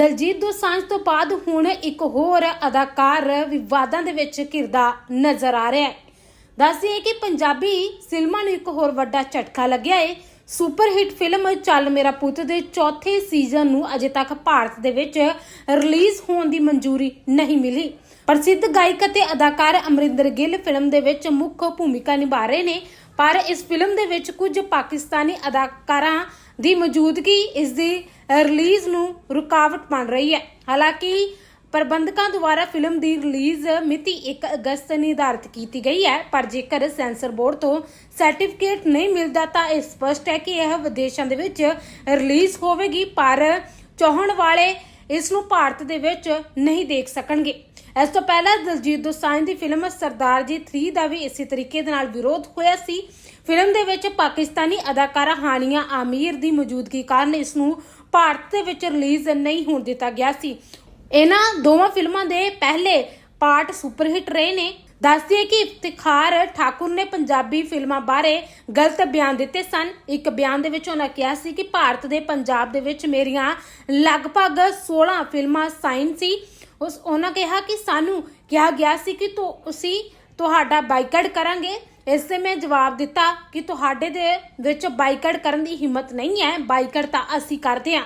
ਦਲਜੀਤ ਦੋਸਾਂਝ ਤੋਂ ਬਾਅਦ ਹੁਣ ਇੱਕ ਹੋਰ ਅਦਾਕਾਰ ਵਿਵਾਦਾਂ ਦੇ ਵਿੱਚ ਘਿਰਦਾ ਨਜ਼ਰ ਆ ਰਿਹਾ ਹੈ। ਦੱਸਦੇ ਕਿ ਪੰਜਾਬੀ ਫਿਲਮਾਂ ਨੂੰ ਇੱਕ ਹੋਰ ਵੱਡਾ ਝਟਕਾ ਲੱਗਿਆ ਹੈ। ਸੁਪਰ ਹਿੱਟ ਫਿਲਮ ਚੱਲ ਮੇਰਾ ਪੁੱਤ ਦੇ ਚੌਥੇ ਸੀਜ਼ਨ ਨੂੰ ਅਜੇ ਤੱਕ ਭਾਰਤ ਦੇ ਵਿੱਚ ਰਿਲੀਜ਼ ਹੋਣ ਦੀ ਮਨਜ਼ੂਰੀ ਨਹੀਂ ਮਿਲੀ। ਪ੍ਰਸਿੱਧ ਗਾਇਕ ਅਤੇ ਅਦਾਕਾਰ ਅਮਰਿੰਦਰ ਗਿੱਲ ਫਿਲਮ ਦੇ ਵਿੱਚ ਮੁੱਖ ਭੂਮਿਕਾ ਨਿਭਾ ਰਹੇ ਨੇ। ਪਰ ਇਸ ਫਿਲਮ ਦੇ ਵਿੱਚ ਕੁਝ ਪਾਕਿਸਤਾਨੀ ਅਦਾਕਾਰਾਂ ਦੀ ਮੌਜੂਦਗੀ ਇਸ ਦੀ ਰਿਲੀਜ਼ ਨੂੰ ਰੁਕਾਵਟ ਬਣ ਰਹੀ ਹੈ। ਹਾਲਾਂਕਿ, ਪ੍ਰਬੰਧਕਾਂ ਦੁਆਰਾ ਫਿਲਮ ਦੀ ਰਿਲੀਜ਼ ਮਿਤੀ 1 ਅਗਸਤ ਨਿਰਧਾਰਤ ਕੀਤੀ ਗਈ ਹੈ, ਪਰ ਜੇਕਰ ਸੈਂਸਰ ਬੋਰਡ ਤੋਂ ਸਰਟੀਫਿਕੇਟ ਨਹੀਂ ਮਿਲਦਾ ਤਾਂ ਇਹ ਸਪਸ਼ਟ ਹੈ ਕਿ ਇਹ ਵਿਦੇਸ਼ਾਂ ਦੇ ਵਿੱਚ ਰਿਲੀਜ਼ ਹੋਵੇਗੀ, ਪਰ ਚਾਹਣ ਵਾਲੇ ਇਸ ਨੂੰ ਭਾਰਤ ਦੇ ਵਿੱਚ ਨਹੀਂ ਦੇਖ ਸਕਣਗੇ। ਇਸ ਤੋਂ ਪਹਿਲਾਂ ਦਲਜੀਤ ਦੋਸਾਂਝ ਦੀ ਫਿਲਮ ਸਰਦਾਰ ਜੀ 3 ਦਾ ਵੀ ਇਸੇ ਤਰੀਕੇ ਦੇ ਨਾਲ ਵਿਰੋਧ ਹੋਇਆ ਸੀ। ਫਿਲਮ ਦੇ ਵਿੱਚ ਪਾਕਿਸਤਾਨੀ ਅਦਾਕਾਰਾ ਹਾਨੀਆ ਆਮੀਰ ਦੀ ਮੌਜੂਦਗੀ ਕਾਰਨ ਇਸ ਨੂੰ ਭਾਰਤ ਦੇ ਵਿੱਚ ਰਿਲੀਜ਼ ਨਹੀਂ ਹੋਣ ਦਿੱਤਾ ਗਿਆ ਸੀ। ਇਹਨਾਂ ਦੋਵਾਂ ਫਿਲਮਾਂ ਦੇ ਪਹਿਲੇ ਪਾਰਟ ਸੁਪਰ ਹਿੱਟ ਰਹੇ ਨੇ। ਦੱਸਦੀ ਹੈ ਕਿ ਇਫਤਿਖਾਰ ਠਾਕੁਰ ਨੇ ਪੰਜਾਬੀ ਫਿਲਮਾਂ ਬਾਰੇ ਗਲਤ ਬਿਆਨ ਦਿੱਤੇ ਸਨ। ਇੱਕ ਬਿਆਨ ਦੇ ਵਿੱਚ ਉਹਨਾਂ ਕਿਹਾ ਸੀ ਕਿ ਭਾਰਤ ਦੇ ਪੰਜਾਬ ਦੇ ਵਿੱਚ ਮੇਰੀਆਂ ਲਗਭਗ 16 ਫਿਲਮਾਂ ਸਾਈਨ ਸੀ। ਉਸ ਉਹਨਾਂ ਕਿਹਾ ਕਿ ਸਾਨੂੰ ਕਿਹਾ ਗਿਆ ਸੀ ਕਿ ਤੁਸੀਂ ਤੁਹਾਡਾ ਬਾਈਕਾਟ ਕਰਾਂਗੇ। ਇਸ ਤੇ ਮੈਂ ਜਵਾਬ ਦਿੱਤਾ ਕਿ ਤੁਹਾਡੇ ਦੇ ਵਿੱਚ ਬਾਈਕਾਟ ਕਰਨ ਦੀ ਹਿੰਮਤ ਨਹੀਂ ਹੈ। ਬਾਈਕਾਟ ਤਾਂ ਅਸੀਂ ਕਰਦੇ ਹਾਂ।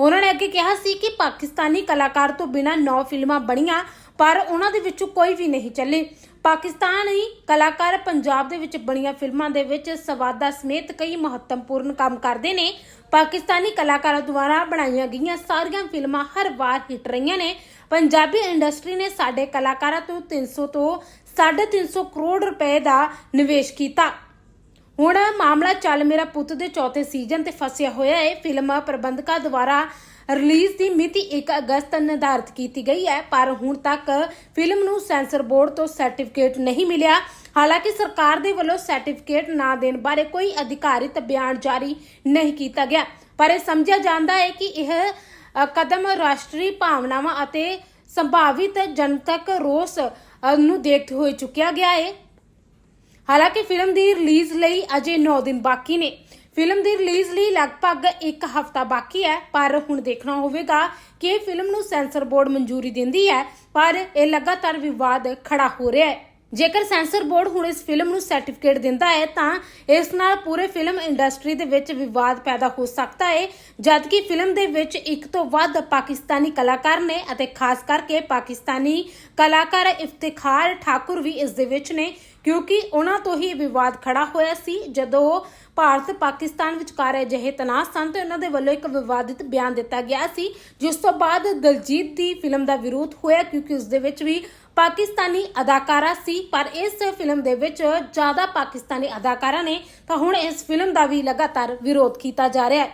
ਉਹਨਾਂ ਨੇ ਅੱਗੇ ਕਿਹਾ ਸੀ ਕਿ ਪਾਕਿਸਤਾਨੀ ਕਲਾਕਾਰ ਤੋਂ ਬਿਨਾਂ 9 ਫਿਲਮਾਂ ਬਣੀਆਂ, ਪਰ ਉਹਨਾਂ ਦੇ ਵਿੱਚੋਂ ਕੋਈ ਵੀ ਨਹੀਂ ਚੱਲੇ। ਪਾਕਿਸਤਾਨੀ ਕਲਾਕਾਰ ਪੰਜਾਬ ਦੇ ਵਿੱਚ ਬਣੀਆਂ ਫਿਲਮਾਂ ਦੇ ਵਿੱਚ ਸਵਾਦਾਂ ਸਮੇਤ ਕਈ ਮਹੱਤਵਪੂਰਨ ਕੰਮ ਕਰਦੇ ਨੇ। ਪਾਕਿਸਤਾਨੀ ਕਲਾਕਾਰਾਂ ਦੁਆਰਾ ਬਣਾਈਆਂ ਗਈਆਂ ਸਾਰੀਆਂ ਫਿਲਮਾਂ ਹਰ ਵਾਰ ਹਿੱਟ ਰਹੀਆਂ ਨੇ। ਪੰਜਾਬੀ ਇੰਡਸਟਰੀ ਨੇ ਸਾਡੇ ਕਲਾਕਾਰਾਂ ਤੋਂ 300 ਤੋਂ 350 ਕਰੋੜ ਰੁਪਏ ਦਾ ਨਿਵੇਸ਼ ਕੀਤਾ। ਹੁਣ ਮਾਮਲਾ ਚੱਲ ਮੇਰਾ ਪੁੱਤ ਦੇ ਚੌਥੇ ਸੀਜ਼ਨ ਤੇ ਫਸਿਆ ਹੋਇਆ ਹੈ। ਫਿਲਮ ਪ੍ਰਬੰਧਕਾਂ ਦੁਆਰਾ ਰਿਲੀਜ਼ ਦੀ ਮਿਤੀ 1 ਅਗਸਤ ਨਿਰਧਾਰਤ ਕੀਤੀ ਗਈ ਹੈ, ਪਰ ਹੁਣ ਤੱਕ ਫਿਲਮ ਨੂੰ ਸੈਂਸਰ ਬੋਰਡ ਤੋਂ ਸਰਟੀਫਿਕੇਟ ਨਹੀਂ ਮਿਲਿਆ। ਹਾਲਾਂਕਿ ਸਰਕਾਰ ਦੇ ਵੱਲੋਂ ਸਰਟੀਫਿਕੇਟ ਨਾ ਦੇਣ ਬਾਰੇ ਕੋਈ ਅਧਿਕਾਰਿਤ ਬਿਆਨ ਜਾਰੀ ਨਹੀਂ ਕੀਤਾ ਗਿਆ। ਪਰ ਇਹ ਸਮਝਿਆ ਜਾਂਦਾ ਹੈ ਕਿ ਇਹ ਕਦਮ ਰਾਸ਼ਟਰੀ ਭਾਵਨਾਵਾਂ ਅਤੇ ਸੰਭਾਵਿਤ ਜਨਤਕ ਰੋਸ ਨੂੰ ਦੇਖਦੇ ਹੋਏ ਚੁੱਕਿਆ ਗਿਆ ਹੈ। ਹਾਲਾਂਕਿ ਫਿਲਮ ਦੀ ਰਿਲੀਜ਼ ਲਈ ਅਜੇ 9 ਦਿਨ ਬਾਕੀ ਨੇ। ਫਿਲਮ ਦੀ ਰਿਲੀਜ਼ ਲਈ ਲਗਭਗ 1 ਹਫ਼ਤਾ ਬਾਕੀ ਹੈ, ਪਰ ਹੁਣ ਦੇਖਣਾ ਹੋਵੇਗਾ ਕਿ ਇਹ ਫਿਲਮ ਨੂੰ ਸੈਂਸਰ ਬੋਰਡ ਮਨਜ਼ੂਰੀ ਦਿੰਦੀ ਹੈ, ਪਰ ਇਹ ਲਗਾਤਾਰ ਵਿਵਾਦ ਖੜਾ ਹੋ ਰਿਹਾ ਹੈ। ਜੇਕਰ ਸੈਂਸਰ ਬੋਰਡ ਹੁਣ ਇਸ ਫਿਲਮ ਨੂੰ ਸਰਟੀਫਿਕੇਟ ਦਿੰਦਾ ਹੈ, ਤਾਂ ਇਸ ਨਾਲ ਪੂਰੇ ਫਿਲਮ ਇੰਡਸਟਰੀ ਦੇ ਵਿੱਚ ਵਿਵਾਦ ਪੈਦਾ ਹੋ ਸਕਦਾ ਹੈ, ਜਦਕਿ ਫਿਲਮ ਦੇ ਵਿੱਚ ਇੱਕ ਤੋਂ ਵੱਧ ਪਾਕਿਸਤਾਨੀ ਕਲਾਕਾਰ ਨੇ ਅਤੇ ਖਾਸ ਕਰਕੇ ਪਾਕਿਸਤਾਨੀ ਕਲਾਕਾਰ ਇਫਤਿਖਾਰ ਠਾਕੁਰ ਵੀ ਇਸ ਦੇ ਵਿੱਚ ਨੇ। ਕਿਉਂਕਿ ਉਹਨਾਂ ਤੋਂ ਹੀ ਵਿਵਾਦ ਖੜਾ ਹੋਇਆ ਸੀ ਜਦੋਂ ਭਾਰਤ ਪਾਕਿਸਤਾਨ ਵਿਚਕਾਰ ਅਜਿਹੇ ਤਣਾਅ ਸਨ ਤੇ ਉਹਨਾਂ ਦੇ ਵੱਲੋਂ ਇੱਕ ਵਿਵਾਦਿਤ ਬਿਆਨ ਦਿੱਤਾ ਗਿਆ ਸੀ, ਜਿਸ ਤੋਂ ਬਾਅਦ ਦਲਜੀਤ ਦੀ ਫਿਲਮ ਦਾ ਵਿਰੋਧ ਹੋਇਆ ਕਿਉਂਕਿ ਉਸ ਦੇ ਵਿੱਚ ਵੀ ਪਾਕਿਸਤਾਨੀ ਅਦਾਕਾਰਾ ਸੀ, ਪਰ ਇਸ ਫਿਲਮ ਦੇ ਵਿੱਚ ਜ਼ਿਆਦਾ ਪਾਕਿਸਤਾਨੀ ਅਦਾਕਾਰਾ ਨੇ ਤਾਂ ਹੁਣ ਇਸ ਫਿਲਮ ਦਾ ਵੀ ਲਗਾਤਾਰ ਵਿਰੋਧ ਕੀਤਾ ਜਾ ਰਿਹਾ ਹੈ।